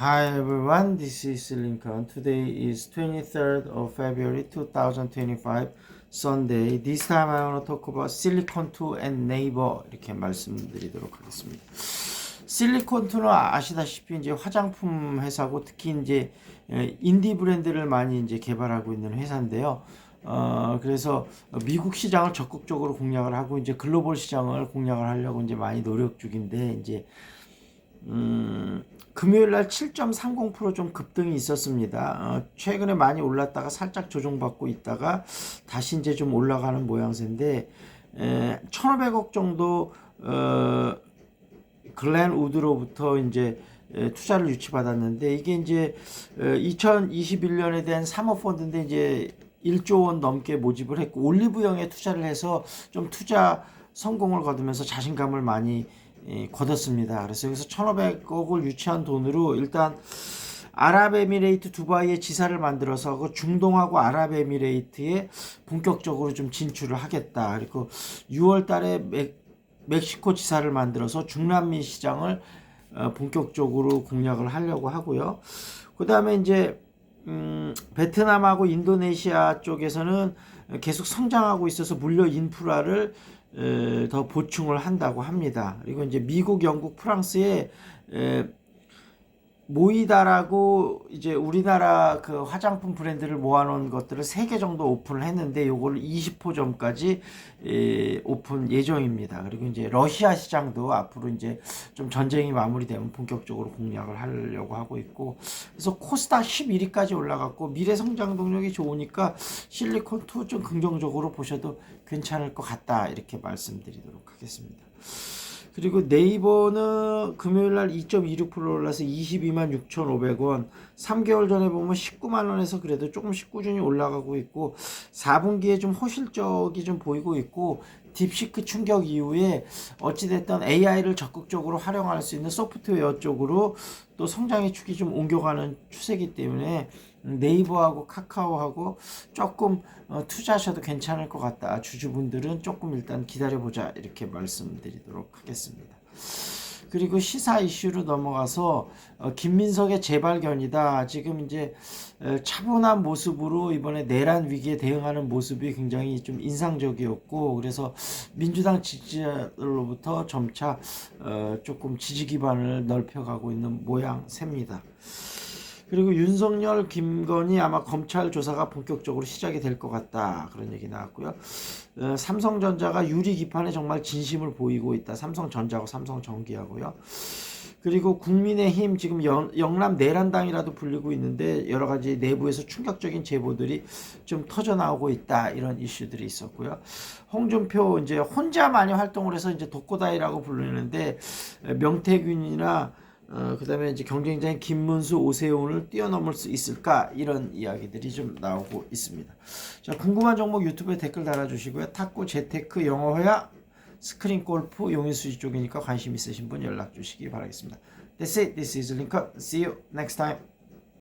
Hi everyone, this is Lincoln. Today is 23rd of February 2025, Sunday. This time I want to talk about Silicon 2 and Naver 이렇게 말씀드리도록 하겠습니다. 실리콘 2는 아시다시피 이제 화장품 회사고 특히 이제 에, 인디 브랜드를 많이 이제 개발하고 있는 회사인데요. 어, 그래서 미국 시장을 적극적으로 공략을 하고 이제 글로벌 시장을 공략을 하려고 이제 많이 노력 중인데 이제 음, 금요일 날 7.30%좀 급등이 있었습니다. 어, 최근에 많이 올랐다가 살짝 조정받고 있다가 다시 이제 좀 올라가는 모양새인데 에, 1,500억 정도 어, 글렌 우드로부터 이제 에, 투자를 유치받았는데 이게 이제 2021년에 대한 사모 펀드인데 이제 1조 원 넘게 모집을 했고 올리브영에 투자를 해서 좀 투자 성공을 거두면서 자신감을 많이 예, 거뒀습니다. 그래서 여기서 1,500억을 유치한 돈으로 일단 아랍에미레이트 두바이에 지사를 만들어서 그 중동하고 아랍에미레이트에 본격적으로 좀 진출을 하겠다. 그리고 6월 달에 멕, 멕시코 지사를 만들어서 중남미 시장을 어, 본격적으로 공략을 하려고 하고요. 그 다음에 이제 음, 베트남하고 인도네시아 쪽에서는 계속 성장하고 있어서 물류 인프라를 에, 더 보충을 한다고 합니다. 그리고 이제 미국, 영국, 프랑스에 에, 모이다라고 이제 우리나라 그 화장품 브랜드를 모아놓은 것들을 세개 정도 오픈을 했는데 요거를 20호점까지 에, 오픈 예정입니다. 그리고 이제 러시아 시장도 앞으로 이제 좀 전쟁이 마무리되면 본격적으로 공략을 하려고 하고 있고 그래서 코스닥 11위까지 올라갔고 미래 성장 동력이 좋으니까 실리콘 2 좀 긍정적으로 보셔도 괜찮을 것 같다 이렇게 말씀드리도록 하겠습니다. 그리고 네이버는 금요일 날 2.26% 올라서 22만 6,500원. 3개월 전에 보면 19만 원에서 그래도 조금씩 꾸준히 올라가고 있고 4분기에 좀 호실적이 좀 보이고 있고 딥시크 충격 이후에 어찌됐든 AI를 적극적으로 활용할 수 있는 소프트웨어 쪽으로 또 성장의 축이 좀 옮겨가는 추세이기 때문에 네이버하고 카카오하고 조금 어, 투자하셔도 괜찮을 것 같다. 주주분들은 조금 일단 기다려보자 이렇게 말씀드리도록 하겠습니다. 그리고 시사 이슈로 넘어가서 어, 김민석의 재발견이다. 지금 이제 어, 차분한 모습으로 이번에 내란 위기에 대응하는 모습이 굉장히 좀 인상적이었고 그래서 민주당 지지자들로부터 점차 어, 조금 지지 기반을 넓혀가고 있는 모양새입니다. 그리고 윤석열, 김건희 아마 검찰 조사가 본격적으로 시작이 될 것 같다. 그런 얘기 나왔고요. 어, 삼성전자가 유리 기판에 정말 진심을 보이고 있다. 삼성전자하고 삼성전기하고요. 그리고 국민의힘 지금 영, 영남 내란당이라도 불리고 있는데 여러 가지 내부에서 충격적인 제보들이 좀 터져 나오고 있다 이런 이슈들이 있었고요. 홍준표 이제 혼자 많이 활동을 해서 이제 독고다이라고 부르는데 명태균이나 어, 그 다음에 이제 경쟁자인 김문수, 오세훈을 뛰어넘을 수 있을까? 이런 이야기들이 좀 나오고 있습니다. 자, 궁금한 종목 유튜브에 댓글 달아주시고요. 탁구, 재테크, 영어회화, 스크린 골프, 용인수지 쪽이니까 관심 있으신 분 연락 주시기 바라겠습니다. That's it. This is Lincoln. See you next time.